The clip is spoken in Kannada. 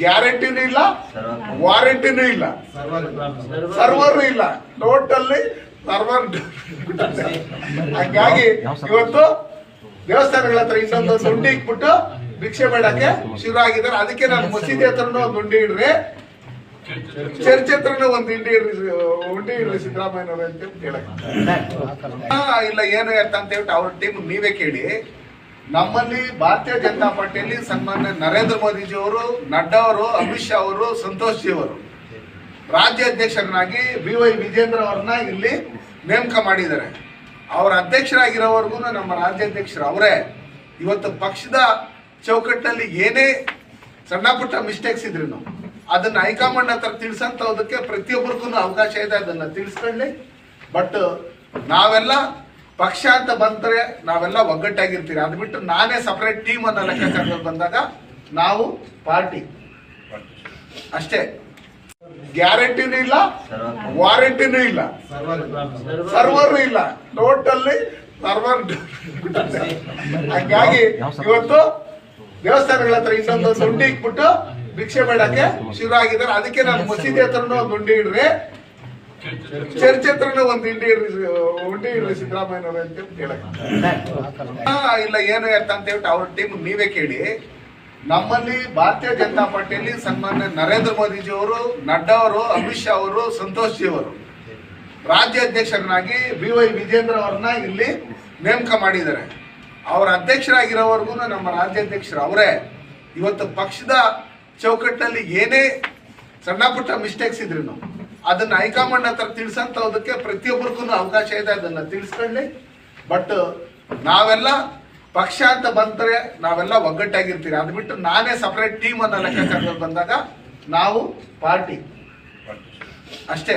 ಗ್ಯಾರಂಟಿನೂ ಇಲ್ಲ, ವಾರಂಟಿನೂ ಇಲ್ಲ. ಸರ್ವರ್ ಇಲ್ಲ. ಟೋಟಲ್ಲಿ ಸರ್ವರ್ ಹಂಗಾಗಿ ಇವತ್ತು ದೇವಸ್ಥಾನಗಳ ಹತ್ರ ಇನ್ನೊಂದು ದುಂಡಿ ಇಟ್ಬಿಟ್ಟು ಭಿಕ್ಷೆ ಮಾಡಕ್ಕೆ ಶುರು ಆಗಿದ್ದಾರೆ. ಅದಕ್ಕೆ ನಾನು ಮಸೀದಿ ಹತ್ರನೂ ಒಂದು ಉಂಡಿ ಇಡ್ರಿ ಚರ್ಚ್ ಹತ್ರನೂ ಒಂದು ಇಂಡಿ ಇಡ್ರಿ ಉಂಡಿ ಇಡ್ರಿ ಸಿದ್ದರಾಮಯ್ಯನವ್ರೆ ಅಂತ ಇಲ್ಲ, ಏನು ಅಂತ ಹೇಳ್ಬಿಟ್ಟು ಅವ್ರ ಟೀಮ್ ನೀವೇ ಕೇಳಿ. ನಮ್ಮಲ್ಲಿ ಭಾರತೀಯ ಜನತಾ ಪಾರ್ಟಿಯಲ್ಲಿ ಸನ್ಮಾನ್ಯ ನರೇಂದ್ರ ಮೋದಿಜಿ ಅವರು ನಡ್ಡಾ ಅವರು ಅಮಿತ್ ಶಾ ಅವರು, ಸಂತೋಷ್ ಜಿ ಅವರು. ರಾಜ್ಯ ಅಧ್ಯಕ್ಷರನ್ನಾಗಿ ಬಿ ವೈ ವಿಜೇಂದ್ರ ಅವ್ರನ್ನ ಇಲ್ಲಿ ನೇಮಕ ಮಾಡಿದ್ದಾರೆ. ಅವರ ಅಧ್ಯಕ್ಷರಾಗಿರೋವರೆಗೂ ನಮ್ಮ ರಾಜ್ಯಾಧ್ಯಕ್ಷರು ಅವರೇ. ಇವತ್ತು ಪಕ್ಷದ ಚೌಕಟ್ಟಿನಲ್ಲಿ ಏನೇ ಸಣ್ಣ ಪುಟ್ಟ ಮಿಸ್ಟೇಕ್ಸ್ ಇದ್ರು ಅದನ್ನ ಹೈಕಮಾಂಡ್ ಹತ್ರ ತಿಳಿಸಂತದಕ್ಕೆ ಪ್ರತಿಯೊಬ್ಬರಿಗೂ ಅವಕಾಶ ಇದೆ, ಅದನ್ನ ತಿಳಿಸ್ಕೊಳ್ಳಿ. ಬಟ್ ನಾವೆಲ್ಲ ಪಕ್ಷ ಅಂತ ಬಂದ್ರೆ ನಾವೆಲ್ಲ ಒಗ್ಗಟ್ಟಾಗಿರ್ತೀವಿ ಅದು ಬಿಟ್ಟು ನಾನೇ ಸಪರೇಟ್ ಟೀಮ್ ಅನ್ನೋ ಕರ್ಕೊಂಡು ಬಂದಾಗ ನಾವು ಪಾರ್ಟಿ ಅಷ್ಟೇ. ಗ್ಯಾರಂಟಿನೂ ಇಲ್ಲ ವಾರಂಟಿನೂ ಇಲ್ಲ. ಸರ್ವರ್ ಇಲ್ಲ. ಟೋಟಲ್ಲಿ ಸರ್ವರ್ ಹಂಗಾಗಿ ಇವತ್ತು ದೇವಸ್ಥಾನಗಳ ಹತ್ರ ಇನ್ನೊಂದು ದುಂಡಿ ಇಟ್ಬಿಟ್ಟು ಭಿಕ್ಷೆ ಬೇಡಕ್ಕೆ ಶುರು ಆಗಿದ್ದಾರೆ. ಅದಕ್ಕೆ ನಾನು ಮಸೀದಿ ಹತ್ರನೂ ಒಂದು ಉಂಡಿ ಇಡ್ರಿ. ಚರ್ಚ್ ಒಂದು ಹಿಂಡಿ ಹುಂಡಿ ಉಂಡಿ ಸಿದ್ದರಾಮಯ್ಯ ಸಿದ್ದರಾಮಯ್ಯನವ್ರೆ ಅಂತ ಹೇಳಕ್ ಇಲ್ಲ, ಏನು ಅಂತ ಹೇಳ್ಬಿಟ್ಟು ಅವ್ರ ಟೀಮ್ ನೀವೇ ಕೇಳಿ. ನಮ್ಮಲ್ಲಿ ಭಾರತೀಯ ಜನತಾ ಪಾರ್ಟಿಯಲ್ಲಿ ಸನ್ಮಾನ್ಯ ನರೇಂದ್ರ ಮೋದಿಜಿ ಅವರು, ನಡ್ಡಾ ಅವರು, ಅಮಿತ್ ಶಾ ಅವರು, ಸಂತೋಷ್ ಜಿ ಅವರು. ರಾಜ್ಯ ಅಧ್ಯಕ್ಷರನ್ನಾಗಿ ಬಿ ವೈ ವಿಜೇಂದ್ರ ಅವ್ರನ್ನ ಇಲ್ಲಿ ನೇಮಕ ಮಾಡಿದ್ದಾರೆ. ಅವರ ಅಧ್ಯಕ್ಷರಾಗಿರೋವರೆಗೂ ನಮ್ಮ ರಾಜ್ಯಾಧ್ಯಕ್ಷರು ಅವರೇ. ಇವತ್ತು ಪಕ್ಷದ ಚೌಕಟ್ಟಲ್ಲಿ ಏನೇ ಸಣ್ಣ ಪುಟ್ಟ ಮಿಸ್ಟೇಕ್ಸ್ ಇದ್ರು ಅದನ್ನ ಹೈಕಮಾಂಡ್ ಹತ್ರ ತಿಳಿಸಂತದಕ್ಕೆ ಪ್ರತಿಯೊಬ್ಬರಿಗೂ ಅವಕಾಶ ಇದೆ ಅದನ್ನ ತಿಳಿಸ್ಕೊಳ್ಳಿ. ಬಟ್ ನಾವೆಲ್ಲ ಪಕ್ಷ ಅಂತ ಬಂದ್ರೆ ನಾವೆಲ್ಲ ಒಗ್ಗಟ್ಟಾಗಿರ್ತೀವಿ ಅದು ಬಿಟ್ಟು ನಾನೇ ಸಪರೇಟ್ ಟೀಮ್ ಅನ್ನ ಲೆಕ್ಕ ಬಂದಾಗ ನಾವು ಪಾರ್ಟಿ ಅಷ್ಟೇ.